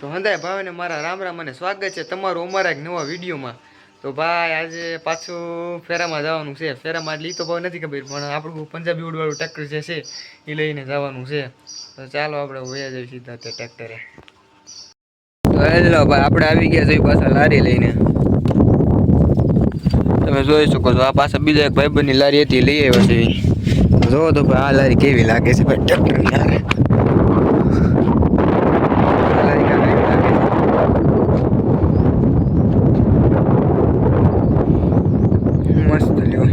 તો હંધાય ભાઈને મારા રામ રામ અને સ્વાગત છે તમારું અમારા એક નવા વિડીયોમાં. તો ભાઈ, આજે પાછું ફેરામાં જવાનું છે. ફેરામાં એટલે તો ભાવ નથી ખબર, પણ આપણું પંજાબી ઉડવાળું ટ્રેક્ટર જે છે એ લઈને જવાનું છે. તો ચાલો આપણે વયા જઈએ સીધા તે ટ્રેક્ટરે. હેલો ભાઈ, આપણે આવી ગયા છીએ પાછા લારી લઈને. તમે જોઈ શકો છો, આ પાછા બીજા એક ભાઈબંધની લારી હતી, લઈ આવ્યા છે. જોવો તો ભાઈ, આ લારી કેવી લાગે છે ભાઈ, ટ્રેક્ટરની હારે આ લારી કેવી લાગે છે મસ્ત લ્યો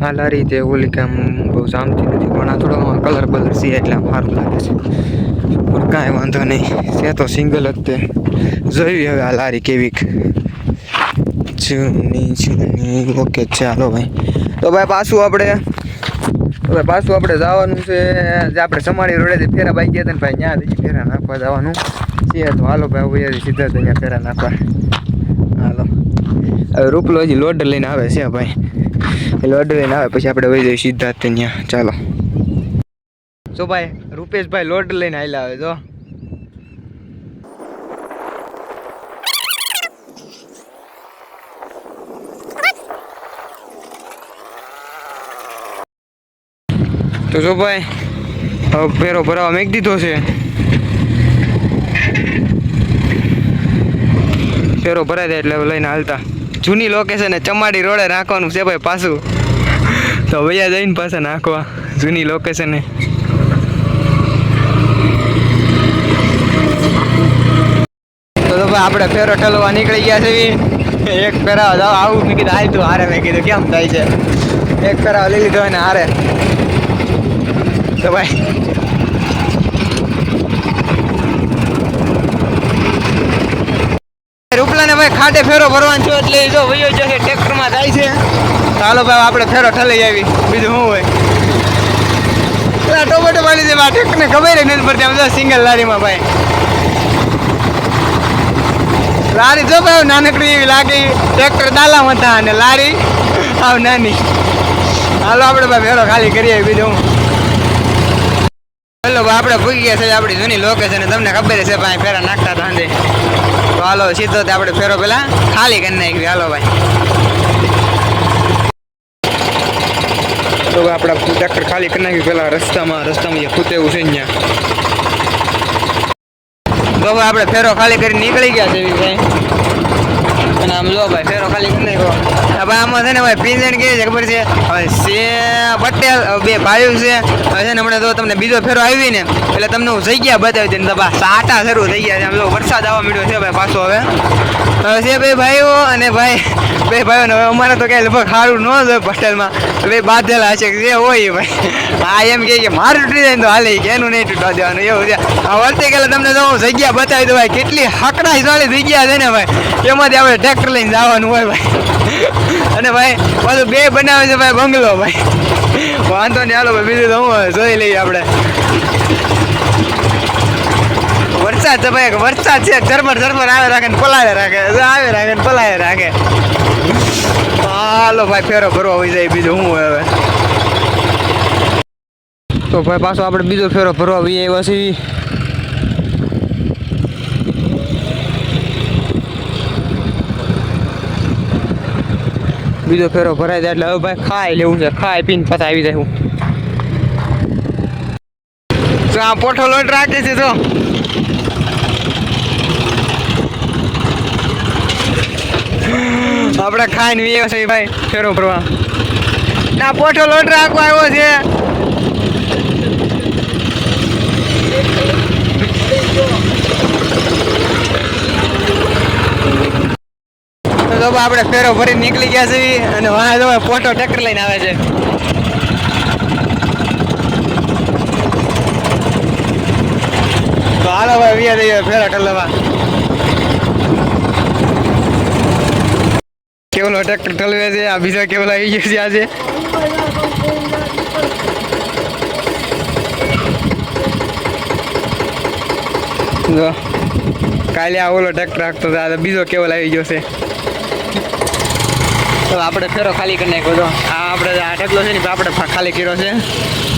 આ લારી તે ઓલી કામ બહુ જામતી નથી, પણ આ થોડો કલર બલર છે એટલે સારું લાગે છે. પણ કાંઈ વાંધો નહીં. છે તો સિંગલ જ તે. જોઈ હવે આ લારી કેવીક. જૂની જૂની. ઓકે ચાલો ભાઈ. તો ભાઈ પાછું આપણે હવે પાછું આપણે જવાનું છે. જે આપણે સમાડી રોડેથી ફેરા બાઈ ગયા હતા ભાઈ ત્યાં હજી ફેરા નાખવા જવાનું. છે તો હાલો ભાઈ હવે સીધા અહીંયા ફેરા નાખવા. હાલો. હવે રૂપલો હજી લોડર લઈને આવે છે ભાઈ. એ લોડર લઈને આવે, પછી આપણે વહી જઈએ સીધા ત્યાં. ચાલો. જો ભાઈ, રૂપેશભાઈ લોડર લઈને આવેલા આવે જો. તો જો ભાઈ, હવે ફેરો ભરાવા મેક દીધો છે. ફેરો ભરાઈ જાય એટલે લઈને હાલતા. જૂની લોકેશન ચમાડી રોડે નાખવાનું છે ભાઈ પાછું. તો વૈયા જઈને પાછા નાખવા જૂની લોકેશને તો ભાઈ આપણે ફેરો ઠલવા નીકળી ગયા છે એક ફેરા જાવ આવું મેં કીધું તું હારે. મેં કીધું, કેમ થાય છે? એક ફેરા લઈ લીધો ને હારે. તો ભાઈ ખાટે ફેરો ભરવાનો છો એટલે જો વયો જશે ટ્રેક્ટરમાં જાય છે. તો હાલો ભાઈ, આપણે ફેરો ઠલાઈ આવી. બીજું શું હોય? પેલા ટોમેટો વાળી દે, આ ટ્રેક્ટરને ખબર નહીં પડતી આમ જો સિંગલ લારીમાં ભાઈ. લારી જો ભાઈ નાનકડી એવી લાગી. ટ્રેક્ટર દાલામાં હતા અને લારી આવ નાની. હાલો આપણે ભાઈ, ફેરો ખાલી કરીએ, બીજું હું હેલો આપણે ભૂગી ગયા છે, આપણી જૂની લોકેશન તમને ખબર છે ભાઈ, ફેરા નાખતા હતા સાંજે તો હાલો, સીધો આપણે ફેરો પેલા ખાલી કરી નાખી હાલો ભાઈ. તો આપણે ટ્રેક્ટર ખાલી કરી નાખ્યું પેલા રસ્તામાં. રસ્તામાં જે ખૂતે એવું છે અહીંયા. તો આપણે ફેરો ખાલી કરી નીકળી ગયા છે ભાઈ. અને આમ જો ભાઈ, ફેરો ખાલી કરી નાખ્યો. ભાઈ આમાં છે ને ભાઈ પિંજણ કે છે ખબર છે? હવે છે, પટેલ બે ભાઈઓ છે. હવે છે ને હમણાં તો તમને બીજો ફેરો આવી ને, એટલે તમને હું જગ્યા બતાવી દઈને બા સાટા શરૂ થઈ ગયા છે. આમ વરસાદ આવવા મળ્યો છે ભાઈ પાછો હવે. હવે છે બે ભાઈઓ અને ભાઈ, બે ભાઈઓ ને હવે અમારે તો કઈ લગભગ સારું ન હોય પટેલમાં. બે બાંધેલા છે જે હોય ભાઈ. આ એમ કે મારું તૂટી જાય તો હાલે, કે એનું નહીં તૂટવા દેવાનું, એવું છે. આ વર્તે ગયેલા તમને તો હું જગ્યા બતાવી દઉં ભાઈ, કેટલી હકડાઈ વાળી જગ્યા છે ને ભાઈ. એમાંથી આપણે ટ્રેક્ટર લઈને જવાનું હોય ભાઈ. અને ભાઈ, પાછું બે બનાવે છે ભાઈ બંગલો, ભાઈ. વાંધો નહીં, હાલો ભાઈ, બીજું તો હું જોઈ લઈએ આપણે. વરસાદ છે ભાઈ, વરસાદ છે. ધરમર ધરમર આવે રાખે ને પલાવે રાખે. આવે રાખે ને પલાવે રાખે. હાલો ભાઈ, ફેરો ભરવા હોય જાય બીજું શું હવે. તો ભાઈ, પાછો આપણે બીજો ફેરો ભરવા વહી આવ્યા છીએ બીજો ફેરો ભરાઈ જાય એટલે હવે ભાઈ ખાઈ લેવું છે. ખાઈ પીને પાછા આવી જાય હું આ પોઠો લોટ રાખે છે તો આપણે ખાઈને વીએ છે ભાઈ ફેરો ભરવા. ના પોઠો લોટ રાખવા આવ્યો છે. તો આપણે ફેરો ભરી નીકળી ગયા છીએ અને વાહ, જો ફોટો ટ્રેક્ટર લઈને આવે છે. તો હાલો ભાઈ વીએ દઈએ ફેરો ટલવા કેવલો ટ્રેક્ટર ટલવે છે? આ બીજા કેવલા આવી ગયો છે આજે? જો, કાલે આ ઓલો ટ્રેક્ટર રાખતો હતો બીજો કેવલ આવી ગયો છે. તો આપણે ફેરો ખાલી કરી નાખ્યો તો. આ આપણે આ ઢગલો છે ને આપણે ખાલી કર્યો છે.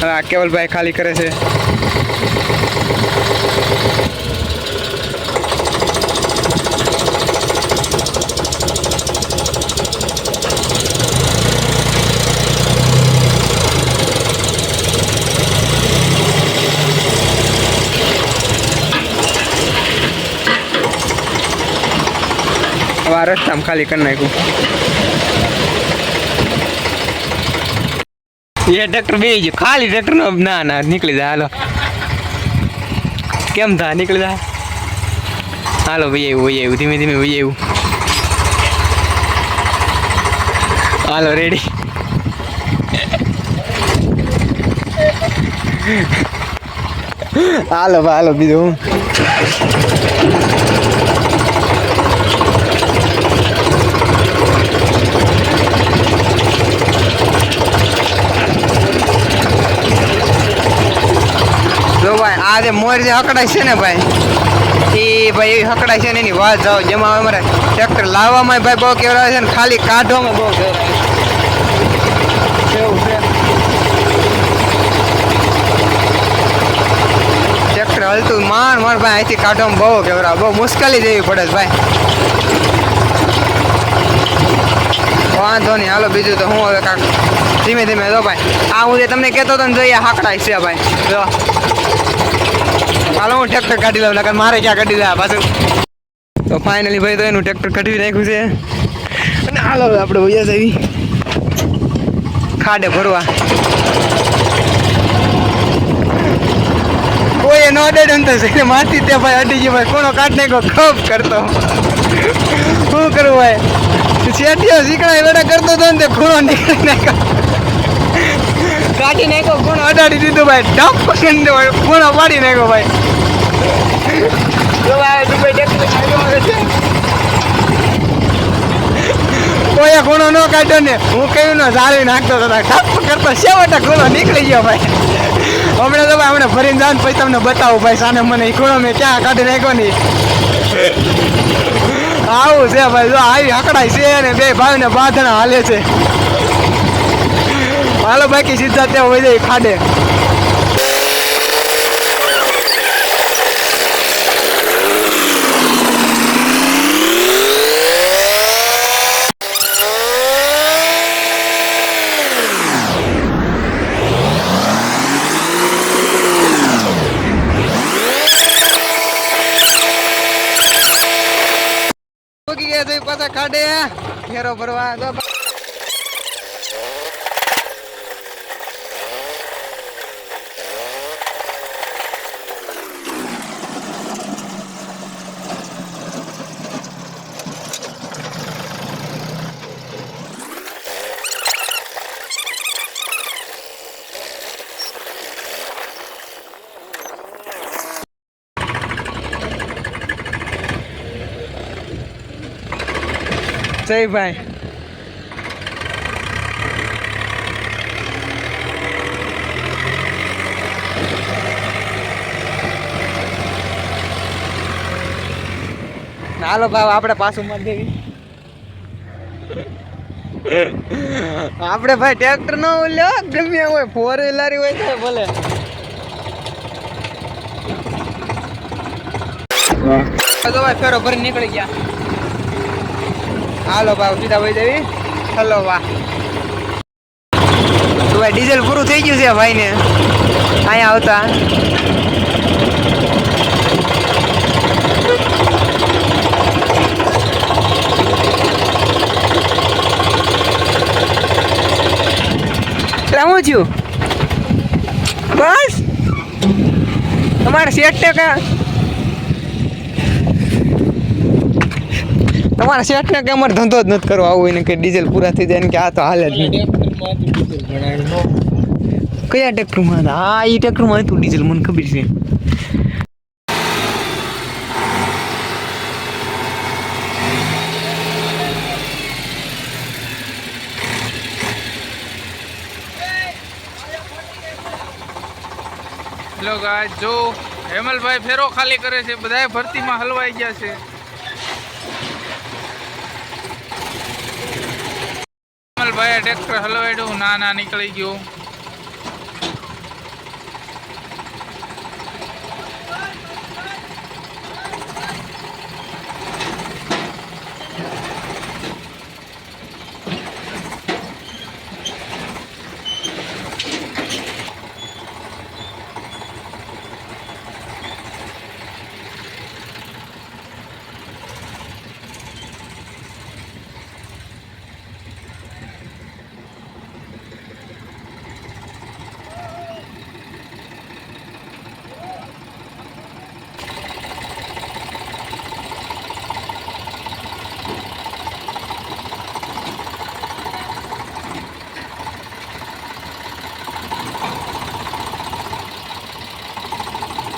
હવે આ કેવલભાઈ ખાલી કરે છે. આ રસ્તામાં ખાલી કરી નાખ્યું. એ ટ્રેક્ટર બે ગયું ખાલી ટ્રેક્ટર નો ના ના, નીકળી જાય. હાલો. કેમ થાય? નીકળી જાય? હાલો ભાઈ આવ્યું ભાઈ એવું ધીમે ધીમે ભાઈ આવ્યું. હાલો રેડી હાલો હાલો, બીજું જો ભાઈ આ જે મોર જે હકડાય છે ને ભાઈ એ ભાઈ એવી હકડાય છે ને એની વાત જાઓ. જેમાં અમારે ટ્રેક્ટર લાવવામાં ભાઈ બહુ કેવડાવે છે ને ખાલી કાઢવામાં બહુ કેવડાવે છે. હલતું માન માર ભાઈ અહીંથી કાઢવામાં બહુ કેવરા બહુ મુશ્કેલી જેવી પડે છે ભાઈ. વાંધો નહીં, હાલો બીજું તો હું હવે કાંક ધીમે ધીમે જો ભાઈ. આ હું જે તમને કહેતો હતો ને જોઈએ હાકડાય છે ભાઈ. જો. હાલો, હું ટ્રેક્ટર કાઢી લઉં, નકર મારે ક્યાં કાઢી લે પાછું. તો ફાઇનલી ભાઈ તો એનું ટ્રેક્ટર કાઢી નાખ્યું છે. અને હાલો આપણે વૈયા જવી. ખાડે ભરવા. કોઈ નો અડે તો છે માથી તે ભાઈ અડી ગયો ભાઈ. કોનો કાઢ નાખ્યો? ખપ કરતો. શું કરવું ભાઈ? શેઠિયો શીકડા વેડા કરતો હતો ને તે ખૂણો નીકળી નાખ્યો. કાઢી નાખ્યો ખૂણો અડાડી દીધો ભાઈ. ડપ ભાઈ. ખૂણો પાડી નાખ્યો ભાઈ. કોઈ ખૂણો ન કાઢ્યો ને હું કહ્યું ને સારી નાખતો હતો ટપ કરતો છેવટે ખૂણો નીકળી ગયો ભાઈ. હમણાં તો ભાઈ હમણાં ફરીને જાન પછી તમને બતાવું ભાઈ સાને મને એ ખૂણો મેં ક્યાં કાઢી નાખ્યો નહીં આવું છે ભાઈ જો આવી હકડાય છે ને બે ભાઈ ને બાંધણા હાલે છે. હાલો બાકી સીધા ત્યાં હોય જાય ખાડે. ગયા પાછા ખાડે. ઘેરો ભરવા. જય ભાઈ. હાલો ભાવ આપણે પાછું મત દેવી. આપણે ભાઈ ટ્રેક્ટર નો લ્યો ગમે હોય ફોર વ્હીલર હોય તો ભલે. તો ભાઈ ફેરો ભરી નીકળી ગયા. હાલો, ભાવ સીધા ભાઈ દેવી હલો, વાહ. ભાઈ, ડીઝલ પૂરું થઈ ગયું છે ભાઈ ને અહીંયા આવતા. શું છું બસ. તમારે સેટ ટકા તમારા શેઠને કે અમારે ધંધો જ નથી કરવો. આવું એને કે ડીઝલ પૂરા થઈ જાય ને કે આ તો હાલે જ નહીં. કયા ટ્રેક્ટરમાં? હતા હા એ ટ્રેક્ટરમાં હતું ડીઝલ, મને ખબર છે. હેલો ગાય જો હેમલભાઈ ફેરો ખાલી કરે છે બધાએ ભરતીમાં હલવાઈ ગયા છે. હેમલભાઈએ ટ્રેક્ટર હલવાડ્યું ના ના નીકળી ગયું.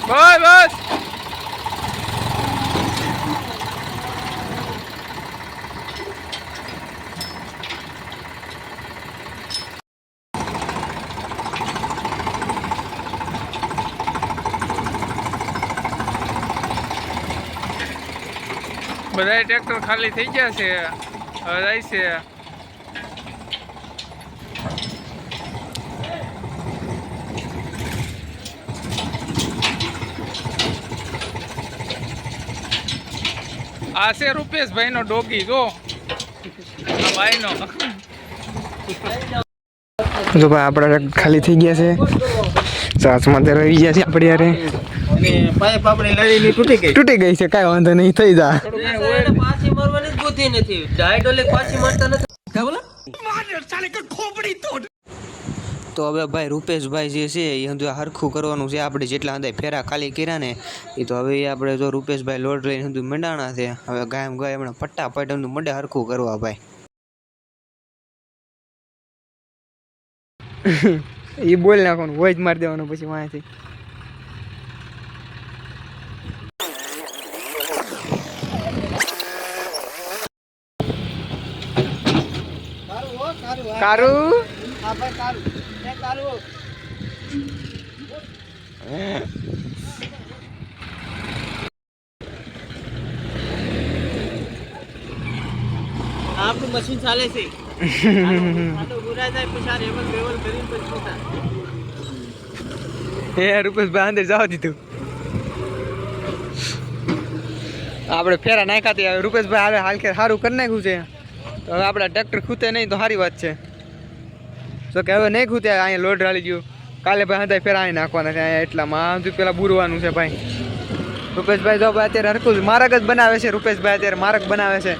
બસ બસ. બધા ટ્રેક્ટર ખાલી થઈ ગયા છે હવે છે. આ છે રૂપેશભાઈ નો ડોગી જો. આ ભાઈનો. જો ભાઈ આપણા ખાલી થઈ ગયા છે. સાસમાં ત્યારે રહી ગયા છે આપણે યારે પાઇપ આપણે લડીની તૂટી ગઈ. તૂટી ગઈ છે કાંઈ વાંધો નહીં થઈ જા. પાછી મારવાની જ બુદ્ધિ નથી. પાછી મારતા નથી. તો હવે ભાઈ રૂપેશભાઈ જે છે એ હજુ હરખું કરવાનું છે. આપણે જેટલા અંદર ફેરા ખાલી કર્યા ને એ તો હવે આપણે જો રૂપેશભાઈ લોડ લઈને હજુ મંડાણા છે. હવે ગાયમ ગાય એમણે ફટાફટ એમનું મંડે હરખું કરવા ભાઈ. એ બોલ નાખવાનું વોઇસ મારી દેવાનું પછી વાંચી કારું. આપણું મશીન ચાલે છે. આપણે ફેરા નાખ્યા રૂપેશભાઈ હાલ કે સારું કરી નાખ્યું છે. હવે આપણા ટ્રેક્ટર ખૂતે નહીં તો સારી વાત છે. તો કે હવે નહીં ખૂતે અહીંયા લોડ રાળી ગયું. કાલે ભાઈ હતા ફેરા અહીં નાખવાના છે, અહીંયા એટલામાં સુધી પેલા બુરવાનું છે ભાઈ. રૂપેશભાઈ જો ભાઈ અત્યારે હરકું મારક જ બનાવે છે, રૂપેશભાઈ અત્યારે મારક બનાવે છે.